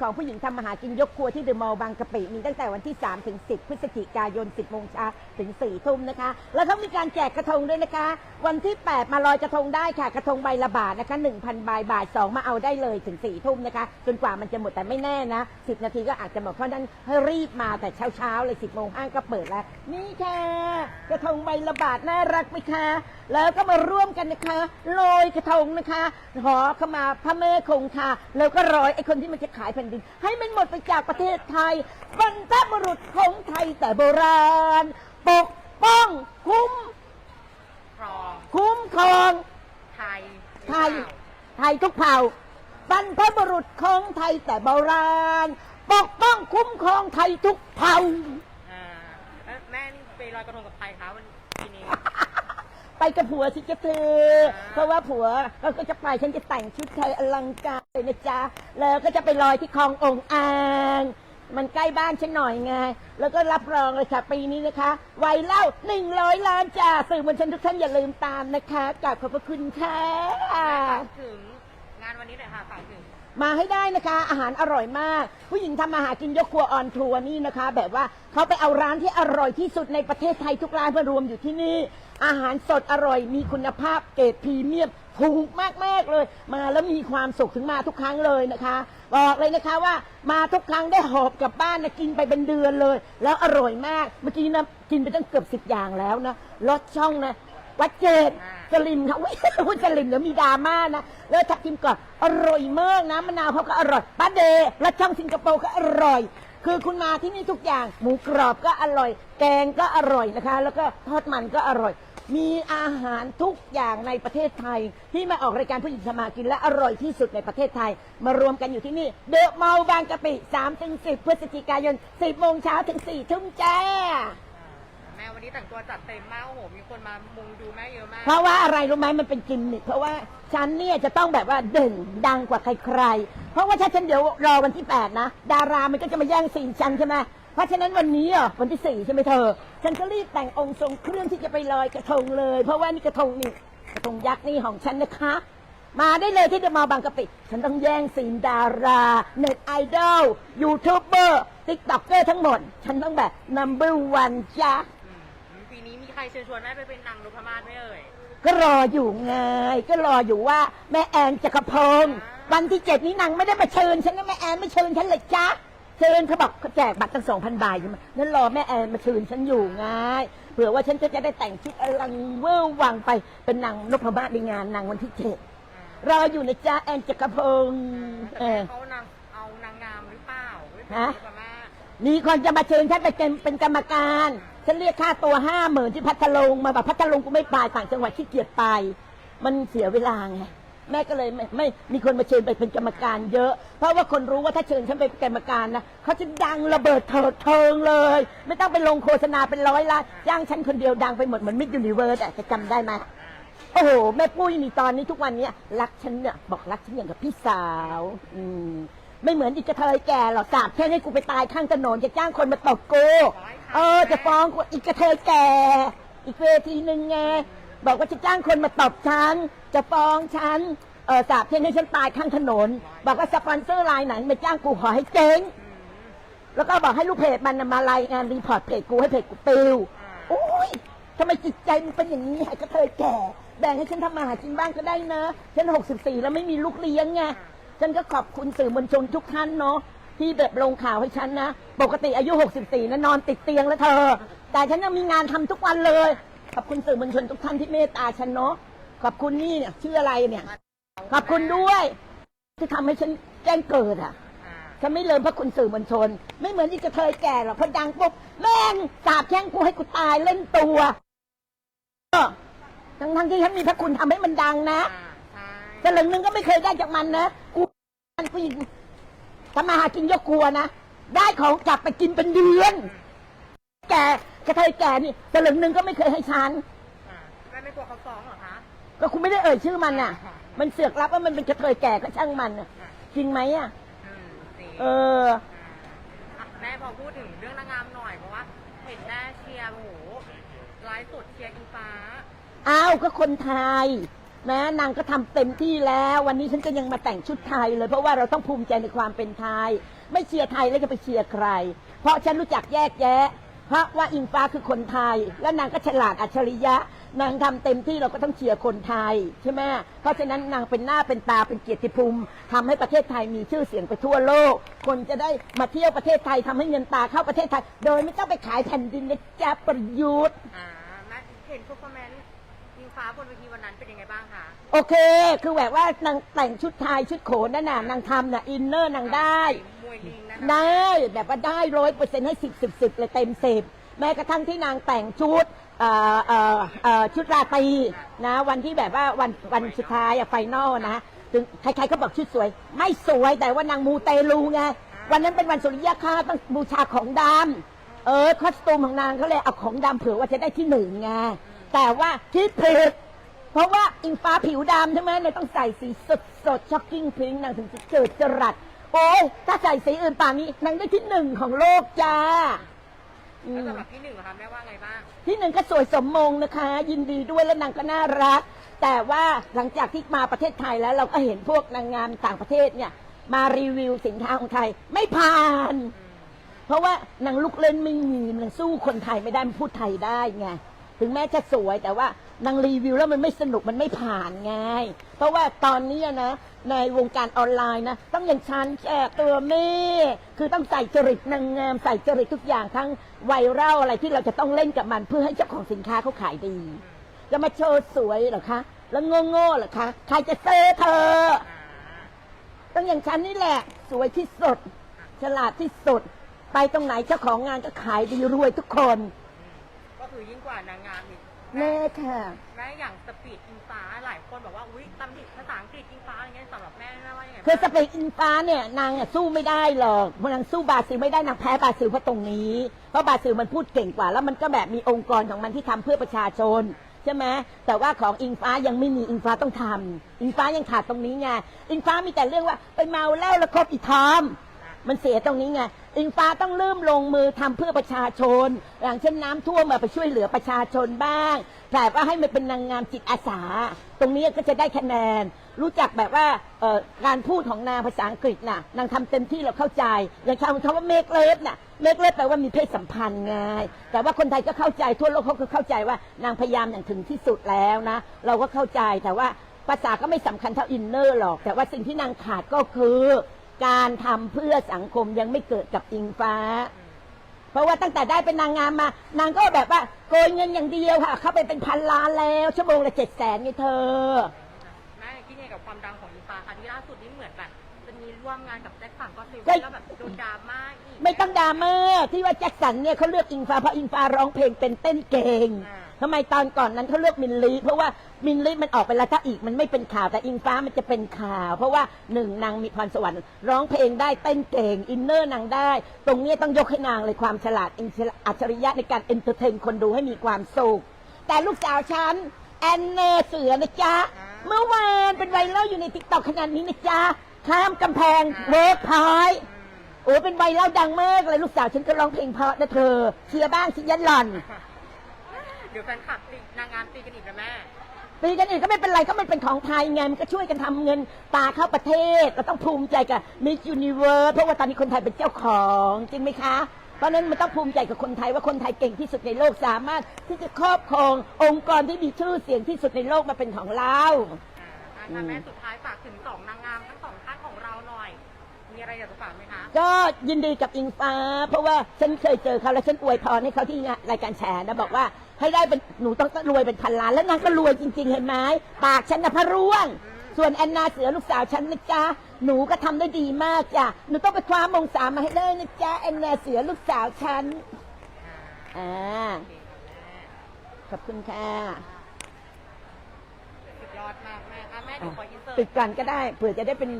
ของผู้หญิงทำมาหากินยกครัวที่เดอะมอลล์บางกะปิมีตั้งแต่วันที่ 3 ถึง 10 พฤศจิกายน 10 โมงเช้าถึง 4 ทุ่มนะคะ แล้วเขามีการแจกกระทงด้วยนะคะ วันที่ 8 มาลอยกระทงได้ค่ะ กระทงใบละบาทนะคะ 1,000 ใบบาท 2 มาเอาได้เลยถึง 4 ทุ่มนะคะ จนกว่ามันจะหมดแต่ไม่แน่นะ 10 นาทีก็อาจจะหมดเพราะนั้นให้รีบมาแต่เช้าๆเลย 10 โมงห้างก็เปิดแล้ว นี่ค่ะ กระทงใบละบาทน่ารักไหมคะ แล้วก็มาร่วมกันนะคะลอยกระทงนะคะหอเข้ามาพระแม่คงคาแล้วก็รอยไอ้คนที่มันจะขายแผ่นดิน ให้มันหมดไปจากประเทศไทยบรรพบุรุษของไทยแต่โบราณ ปกป้องคุ้มครองคุ้มครองไทยไทย ไทยทุกเผ่าบรรพบุรุษของไทยแต่โบราณ ปกป้องคุ้มครองไทยทุกเผ่าอ่าแล้วแม่นี่ไปลอยกระทงกับใครคะวันปีนี้ ไปกับผัวสิจะเธอ เพราะว่าผัวเขาก็จะไปฉันจะแต่งชุดไทยอลังการ เลยนะจ๊ะแล้วก็จะไปลอยที่คลององอ่างมันใกล้บ้านฉันหน่อยไง แล้วก็รับรองเลยค่ะปีนี้นะคะ ไวเล่าหนึ่งร้อยล้านจ้าสื่อมวลชนทุกท่านอย่าลืมตามนะคะกราบขอบพระคุณค่ะ ถึงานวันนี้หน่อยค่ะฝากถึง มาให้ได้นะคะ อาหารอร่อยมาก ผู้หญิงทำอาหารกินยกครัวออนทัวร์นี่นะคะ แบบว่าเขาไปเอาร้านที่อร่อยที่สุดในประเทศไทยทุกร้านมารวมอยู่ที่นี่ อาหารสดอร่อยมีคุณภาพเกรดพรีเมียมถูกมากๆเลย มาแล้วมีความสุขถึงมาทุกครั้งเลยนะคะ บอกเลยนะคะว่ามาทุกครั้งได้หอบกลับบ้านนะกินไปเป็นเดือนเลย แล้วอร่อยมากเมื่อกี้นะกินไปตั้งเกือบสิบอย่างแล้วนะรสช่องนะวัดเจด สลิมค่ะพูดสลิมเดี๋ยวมีดราม่านะแล้วทับทิมก่อนอร่อยมากนะมะนาวเขาก็อร่อยป้าเดย์และช่องสิงคโปร์ก็อร่อย คือคุณมาที่นี่ทุกอย่าง หมูกรอบก็อร่อย แกงก็อร่อยนะคะ แล้วก็ทอดมันก็อร่อย มีอาหารทุกอย่างในประเทศไทย ที่มาออกรายการผู้หญิงสมากินและอร่อยที่สุดในประเทศไทย มารวมกันอยู่ที่นี่เดอะมอลล์บางกะปิ3ถึง10พฤศจิกายน10โมงเช้าถึง4ทุ่มจ้า แม่วันนี้แต่งตัวจัดเต็มมากโอ้โหมีคนมามุงดูแม่เยอะมากเพราะว่าอะไรรู้ไหมมันเป็นกิมมิคเพราะว่าฉันเนี่ยจะต้องแบบว่าเด่นดังกว่าใครๆ เพราะว่าถ้าฉันเดี๋ยวรอวันที่ 8 นะ ดารามันก็จะมาแย่งซีนฉันใช่ไหมเพราะฉะนั้นวันนี้อะวันที่4ใช่ไหมเธอ ฉันก็รีบแต่งองค์ทรงเครื่องที่จะไปลอยกระทงเลย เพราะว่านี่กระทงนี่กระทงยักษ์นี่ของฉันนะคะ มาได้เลยที่เดอะมอลล์บางกะปิ ฉันต้องแย่งซีนดาราเน็ตไอดอลยูทูบเบอร์ติ๊กต็อกเกอร์ทั้งหมด ฉันต้องแบบ number one จ้าอืมปีนี้มีใค รเชิญชวนแม่ไปเป็นนางนพมาศไหมเอ่ย ก็รออยู่ไง ก็รออยู่ว่าแม่แอนจักรพงศ์วันที่เจ็ดนี้นางไม่ได้มาเชิญฉันนะแม่แอนไม่เชิญฉันเลยจ้าเชิญเขาบอกเขาแจกบัตรตั้งสองพันใบใช่ไหมนั่นรอแม่แอนมาเชิญฉันอยู่ไงเผื่อว่าฉันจะจะได้แต่งชุดอลังเวอร์วังไปเป็นนางนพมาศในงานนางวันที่เจ็ดรออยู่นะจ๊ะแอนจักรพงศ์เอแต่อเขานางเอานางงามหรือเปล่าไม่เป็นฮะนางนพมาศ มีคนจะมาเชิญฉันไปเป็นเป็นกรรมการ ฉันเรียกค่าตัวห้าหมื่นที่พัทลุงมาแบบพัทลุงกูไม่ไปต่างจังหวัดขี้เกียจไป มันเสียเวลาไงแม่ก็เลยไม่ไม่มีคนมาเชิญไปเป็นกรรมการเยอะ เพราะว่าคนรู้ว่าถ้าเชิญฉันไปเป็นกรรมการนะเขาจะดังระเบิดเถิดเทิงเลย ไม่ต้องไปลงโฆษณาเป็นร้อยล้านจ้างฉันคนเดียวดังไปหมดเหมือนมิดยูนิเวิร์สอะจะจำได้ไหมโอ้โห แม่ปุ้ยนี่ตอนนี้ทุกวันเนี้ยรักฉันเนี่ยบอกรักฉันอย่างกับพี่สาว อืม ไม่เหมือนอีกกระเทยแก่หรอกสาบแค่ให้กูไปตายข้างถนนจะจ้างคนมาตบกูเออจะฟ้องกูอีกกระเทยแก่ อีกเวทีหนึ่งไงบอกว่าจะจ้างคนมาตบฉันจะฟ้องฉันเออสาบแช่งให้ฉันตายข้างถนน บอกว่าสปอนเซอร์รายไหนมาจ้างกูขอให้เจ๊งแล้วก็บอกให้ลูกเพจมันมารายงานรีพอร์ตเพจกูให้เพจกูปิวโอ้ยทำไมจิตใจมันเป็นอย่างนี้ให้กระเทยแก่ แบ่งให้ฉันทำมาหากินบ้างก็ได้นะ ฉันหกสิบสี่แล้วไม่มีลูกเลี้ยงไง ฉันก็ขอบคุณสื่อมวลชนทุกท่านเนาะที่แบบลงข่าวให้ฉันนะ ปกติอายุ 64นะนอนติดเตียงแล้วเธอ แต่ฉันยังมีงานทำทุกวันเลย ขอบคุณสื่อมวลชนทุกท่านที่เมตตาฉันเนาะขอบคุณนี่เนี่ยชื่ออะไรเนี่ย ขอบคุณด้วยที่ทำให้ฉันแจ้งเกิดอะอ่าฉันไม่เลิมพระคุณสื่อมวลชน ไม่เหมือนอีกกระเทยแก่หรอกพอดังปุ๊บแม่งสาบแช่งกูให้กูตายเล่นตัวเออทั้งทั้งๆที่ฉันมีพระคุณทำให้มันดังนะอ่าใช่สลึงหนึงก็ไม่เคยได้จากมันนะกูมัน ผู้หญิงทำมาหากินยกครัวนะ ได้ของกลับไปกินเป็นเดือน แกกระเทยแก่นี่สลึงหนึงก็ไม่เคยให้ฉัน อ่าแม่ไม่กลัวเขาฟ้องเหรอคะ ก็คุณไม่ได้เอ่ยชื่อมันน่ะ มันเสือกรับว่ามันเป็นกระเทยแก่ก็ช่างมันน่ะอ่าจริงไหมอะ อืมจริงเออ อะแม่พอพูดถึงเรื่องนางงามหน่อยเพราะว่าเห็นแม่เชียร์โอ้โหไลฟ์สดเชียร์อิงฟ้า อ้าวก็คนไทย นะนางก็ทำเต็มที่แล้ว วันนี้ฉันก็ยังมาแต่งชุดไทยเลยเพราะว่าเราต้องภูมิใจในความเป็นไทย ไม่เชียร์ไทยแล้วจะไปเชียร์ใคร เพราะฉันรู้จักแยกแยะ เพราะว่าอิงฟ้าคือคนไทย และนางก็ฉลาดอัจฉริยะ นางทำเต็มที่เราก็ต้องเชียร์คนไทยใช่ไหมเพราะฉะนั้นนางเป็นหน้าเป็นตาเป็นเกียรติภูมิทำให้ประเทศไทยมีชื่อเสียงไปทั่วโลก คนจะได้มาเที่ยวประเทศไทยทำให้เงินตาเข้าประเทศไทย โดยไม่ต้องไปขายแผ่นดินนะจ๊ะประยุทธ์อ่าม่เห็นเพอร์ฟอร์แมนซ์ ฟ้าบนเวทีวันนั้นเป็นยังไงบ้างคะ โอเค คือแบบว่านางแต่งชุดไทยชุดโขนนั่นน่ะนางทำน่ะอินเนอร์นางได้ มวยลิงนะได้แบบว่าได้ร้อยเปอร์เซ็นต์ให้สิบสิบสิบเลยเต็มสิบแม้กระทั่งที่นางแต่งชุดเอ่อเอ่อเอ่อชุดราตรีนะ วันที่แบบว่าวันวันสุดท้ายอะไฟนอลนะถึงใครๆก็บอกชุดสวย ไม่สวยแต่ว่านางมูเตลูไงวันนั้นเป็นวันสุริยคราสต้องบูชาของดำเออคอสตูมของนางเขาเลยเอาของดำเผื่อว่าจะได้ที่หนึ่งไง แต่ว่าที่ผิดเพราะว่าอิงฟ้าผิวดำใช่ไหมเลยต้องใส่สีสดสดช็อกกิ้งพิงค์นางถึงจะเจิดจรัส โอ้ยถ้าใส่สีอื่นป่านนี้นางได้ที่หนึ่งของโลกจ้าอืแล้วม สำหรับพี่หนึ่งเหรอคะแม่ว่าไงบ้าง ที่หนึ่งก็สวยสมมงนะคะ ยินดีด้วยและนางก็น่ารัก แต่ว่าหลังจากที่มาประเทศไทยแล้วเราก็เห็นพวกนางงามต่างประเทศเนี่ย มารีวิวสินค้าของไทยไม่ผ่าน เพราะว่านางลูกเล่นไม่มีนางสู้คนไทยไม่ได้มันพูดไทยได้ไง ถึงแม้จะสวยแต่ว่านางรีวิวแล้วมันไม่สนุกมันไม่ผ่านไง เพราะว่าตอนนี้นะในวงการออนไลน์นะต้องอย่างฉันแจกตัวแม่คือต้องใส่จริตนางงามใส่จริตทุกอย่างทั้งไวรัลอะไรที่เราจะต้องเล่นกับมันเพื่อให้เจ้าของสินค้าเขาขายดี จะมาโชว์สวยเหรอคะ แล้วโง่ๆเหรอคะ ใครจะเซื้อเธอ ต้องอย่างฉันนี่แหละ สวยที่สุด ฉลาดที่สุด ไปตรงไหนเจ้าของงานก็ขายดีรวยทุกคน คือยิ่งกว่านางงามอีกแน่ค่ะ แม่อย่างสปีดอิงฟ้าหลายคนบอกว่าอุ้ยตำหนิภาษาอังกฤษอิงฟ้าอย่างเงี้ยสำหรับแม่แม่ว่ายังไงบ้างคือสเปกอินฟ้าเนี่ยนางอะสู้ไม่ได้หรอกเพราะนางสู้บราซิลไม่ได้นางแพ้บราซิลเพราะตรงนี้ เพราะบราซิลมันพูดเก่งกว่า แล้วมันก็แบบมีองค์กรของมันที่ทำเพื่อประชาชนใช่ไหมแต่ว่าของอิงฟ้ายังไม่มีอิงฟ้าต้องทำอิงฟ้ายังขาดตรงนี้ไงอิงฟ้ามีแต่เรื่องว่าไปเมาเหล้าแล้วคบอีทอม มันเสียตรงนี้ไง อิงฟ้าต้องเริ่มลงมือทำเพื่อประชาชนอย่างเช่นน้ำท่วมมาไปช่วยเหลือประชาชนบ้างแต่ว่าให้มันเป็นนางงามจิตอาสา ตรงนี้ก็จะได้คะแนน รู้จักแบบว่าการพูดของนางภาษาอังกฤษน่ะนางทำเต็มที่เราเข้าใจอย่างคำคำว่าเมกเลฟน่ะเมกเลฟแปลว่ามีเพศสัมพันธ์ไงแต่ว่าคนไทยก็เข้าใจทั่วโลกเขาก็เข้าใจว่านางพยายามอย่างถึงที่สุดแล้วนะ เราก็เข้าใจแต่ว่าภาษาก็ไม่สำคัญเท่าอินเนอร์หรอก แต่ว่าสิ่งที่นางขาดก็คือ การทำเพื่อสังคมยังไม่เกิดกับอิงฟ้า เพราะว่าตั้งแต่ได้เป็นนางงามมา นางก็แบบว่าโกยเงินอย่างเดียวค่ะ เข้าไปเป็นพันล้านแล้ว ชั่วโมงละเจ็ดแสนไงเธอ แม่คิดยังไงกับความดังของอิงฟ้าค่ะที่ล่าสุดนี่เหมือนแบบจะมีร่วมงานกับแจ็คสันก็ซิลใช่แล้วแบบโดนดราม่าอีกไม่ต้องดราม่าที่ว่าแจ็คสันเนี่ยเขาเลือกอิงฟ้าเพราะอิงฟ้าร้องเพลงเป็นเต้นเก่ง อ่า ทำไมตอนก่อนนั้นเขาเลือกมินลีเพราะว่ามินลีมันออกไปแล้วถ้าอีกมันไม่เป็นข่าวแต่อิงฟ้ามันจะเป็นข่าว เพราะว่าหนึ่งนางมีพรสวรรค์ร้องเพลงได้เต้นเก่งอินเนอร์นางได้ ตรงนี้ต้องยกให้นางเลยความฉลาดอัจฉริยะในการเอนเตอร์เทนคนดูให้มีความสุขแต่ลูกสาวฉันแอนเนอร์เสือนะจ๊ะเมื่อวานเป็นไวรัลอยู่ในติ๊กต็อกขนาดนี้นะจ๊ะข้ามกำแพงเวิร์กพอยโอ้เป็นไวรัลดังมากเลยลูกสาวฉันก็ร้องเพลงเพราะนะเธอเชียร์บ้างชิยันหล่อน เดี๋ยวแฟนคลับตีนางงามตีกันอีกนะแม่ ตีกันอีกก็ไม่เป็นไรก็มันเป็นของไทยไงมันก็ช่วยกันทำเงินตาเข้าประเทศเราต้องภูมิใจกับมิส s u นิเวิร์สเพราะว่าตอนนี้คนไทยเป็นเจ้าของจริงไหมคะ เพราะฉะนั้นมันต้องภูมิใจกับคนไทยว่าคนไทยเก่งที่สุดในโลกสามารถที่จะครอบครององค์กรที่มีชื่อเสียงที่สุดในโลกมาเป็นของเรา อ่าค่ะแม่สุดท้ายฝากถึงสองนางงามทั้งสองท่านของเราหน่อย มีอะไรอยากจะฝากไหมคะ ก็ยินดีกับอิงฟ้า เพราะว่าฉันเคยเจอเขาแล้วฉันอวยพรให้เขาที่งานรายการแฉนะบอกว่า ให้ได้เป็นหนูต้องรวยเป็นพันล้านแล้วนางก็รวยจริง ๆ เห็นไหมปากฉันนะพระร่วง ส่วนแอนนาเสือลูกสาวฉันนะจ๊ะหนูก็ทำได้ดีมากจ้ะหนูต้องไปคว้ามงสามมาให้ได้นะจ๊ะแอนนาเสือลูกสาวฉันอ่าโอเคค่ะแม่ขอบคุณค่ะสุดยอดมากแม่ค่ะแม่เดี๋ยวขออินเสิร์ปิตดก่อนก็ได้เผื่อจะได้เป็น